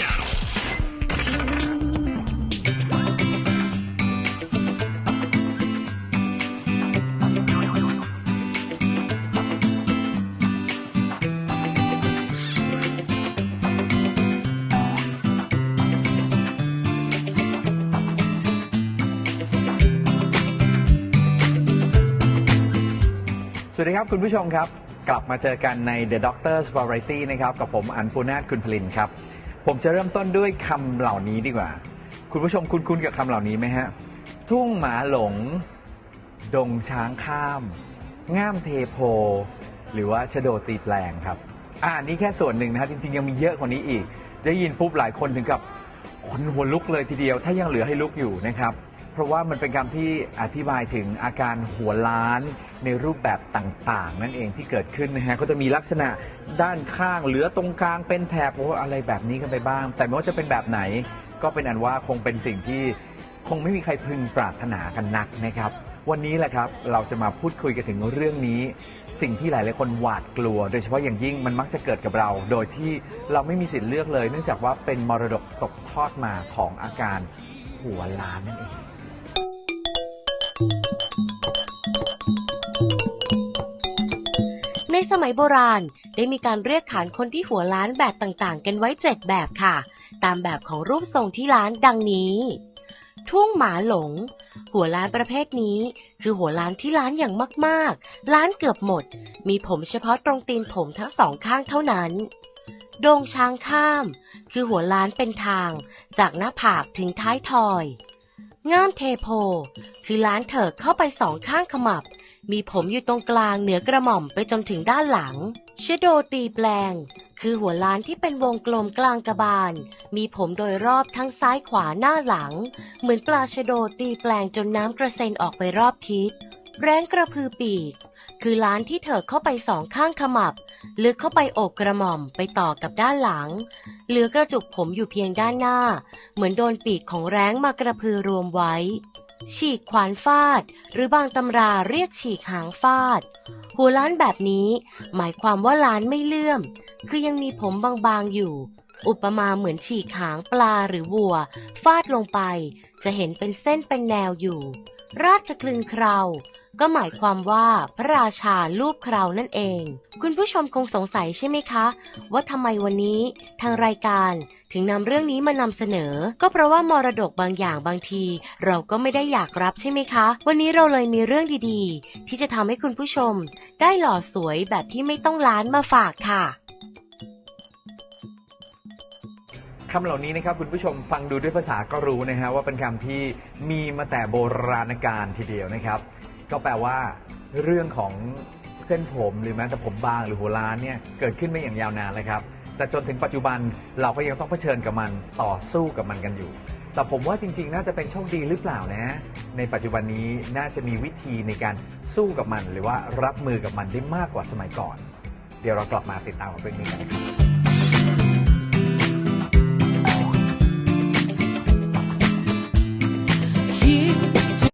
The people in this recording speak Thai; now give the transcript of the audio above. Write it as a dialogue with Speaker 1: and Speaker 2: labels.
Speaker 1: channel. สวัสดีครับ คุณผู้ชมครับ กลับมาเจอกันใน The Doctor's Variety นะครับ กับผมอันปูนาตคุณพลินครับ ผมจะเริ่มต้นด้วยคำเหล่านี้ดีกว่า คุณผู้ชมคุ้นๆกับคำเหล่านี้ไหมฮะ ทุ่งหมาหลง ดงช้างข้าม ง่ามเทโพ หรือว่าชะโดตีแปลงครับ อ่านี่แค่ส่วนหนึ่งนะฮะจริง ๆ ยังมีเยอะกว่านี้อีก ได้ยินปุ๊บหลายคนถึงกับขนหัวลุกเลยทีเดียว ถ้ายังเหลือให้ลุกอยู่นะครับ เพราะว่ามันเป็นคำที่อธิบายถึงอาการหัวล้านในรูปแบบต่างๆ นั่นเองที่เกิดขึ้นนะฮะก็จะมีลักษณะด้านข้างเหลือตรงกลางเป็นแถบโอ้อะไรแบบนี้กันไปบ้าง แต่ไม่ว่าจะเป็นแบบไหนก็เป็นอันว่าคงเป็นสิ่งที่คงไม่มีใครพึงปรารถนากันนักนะครับ วันนี้แหละครับเราจะมาพูดคุยกันถึงเรื่องนี้ สิ่งที่หลายๆคนหวาดกลัว โดยเฉพาะอย่างยิ่งมันมักจะเกิดกับเรา โดยที่เราไม่มีสิทธิ์เลือกเลย เนื่องจากว่าเป็นมรดกตกทอดมาของอาการหัวล้านนั่นเอง
Speaker 2: มัยโบราณ ได้มีการเรียกขานคนที่หัวล้านแบบต่างๆ กันไว้เจ็ดแบบค่ะ ตามแบบของรูปทรงที่ล้านดังนี้ ทุ่งหมาหลง หัวล้านประเภทนี้ คือหัวล้านที่ล้านอย่างมากๆ ล้านเกือบหมด มีผมเฉพาะตรงตีนผมทั้งสองข้างเท่านั้นโดงช้างข้าม คือหัวล้านเป็นทาง จากหน้าผากถึงท้ายทอย ง่ามเทโพ คือล้านเถิกเข้าไปสองข้างขมับ มีผมอยู่ตรงกลางเหนือกระหม่อมไปจนถึงด้านหลัง เชโดตีแปลง คือหัวล้านที่เป็นวงกลมกลางกระบาล มีผมโดยรอบทั้งซ้ายขวาหน้าหลัง เหมือนปลาเชโดตีแปลงจนน้ำกระเซ็นออกไปรอบทิศ แร้งกระพือปีก คือล้านที่เถิกเข้าไปสองข้างขมับ ลึกเข้าไปอบกระหม่อมไปต่อกับด้านหลัง เหลือกระจุกผมอยู่เพียงด้านหน้า เหมือนโดนปีกของแร้งมากระพือรวมไว้ ฉีกขวานฟาด หรือบางตำราเรียกฉีกหางฟาด หัวล้านแบบนี้ หมายความว่าล้านไม่เลื่อม คือยังมีผมบางๆอยู่ อุปมาเหมือนฉีกหางปลาหรือวัว ฟาดลงไป จะเห็นเป็นเส้นเป็นแนวอยู่ ราชคลึงเคราก็หมายความว่าพระราชาลูบเครานั่นเอง คุณผู้ชมคงสงสัยใช่ไหมคะ ว่าทำไมวันนี้ทางรายการถึงนำเรื่องนี้มานำเสนอ ก็เพราะว่ามรดกบางอย่างบางที เราก็ไม่ได้อยากรับใช่ไหมคะ วันนี้เราเลยมีเรื่องดีๆ ที่จะทำให้คุณผู้ชม ได้หล่อสวยแบบที่ไม่ต้องล้านมาฝากค่ะ
Speaker 1: คำเหล่านี้นะครับคุณผู้ชมฟังดูด้วยภาษาก็รู้นะฮะว่าเป็นคำที่มีมาแต่โบราณกาลทีเดียวนะครับ ก็แปลว่า เรื่องของเส้นผมหรือแม้แต่ผมบางหรือหัวล้านเนี่ยเกิดขึ้นไม่อย่างยาวนานเลยครับ แต่จนถึงปัจจุบันเราก็ยังต้องเผชิญกับมันต่อสู้กับมันกันอยู่ แต่ผมว่าจริง ๆ น่าจะเป็นโชคดีหรือเปล่านะ ในปัจจุบันนี้น่าจะมีวิธีในการสู้กับมัน หรือว่ารับมือกับมันได้มากกว่าสมัยก่อน เดี๋ยวเรากลับมาติดตามกับเรื่องนี้กันนะครับ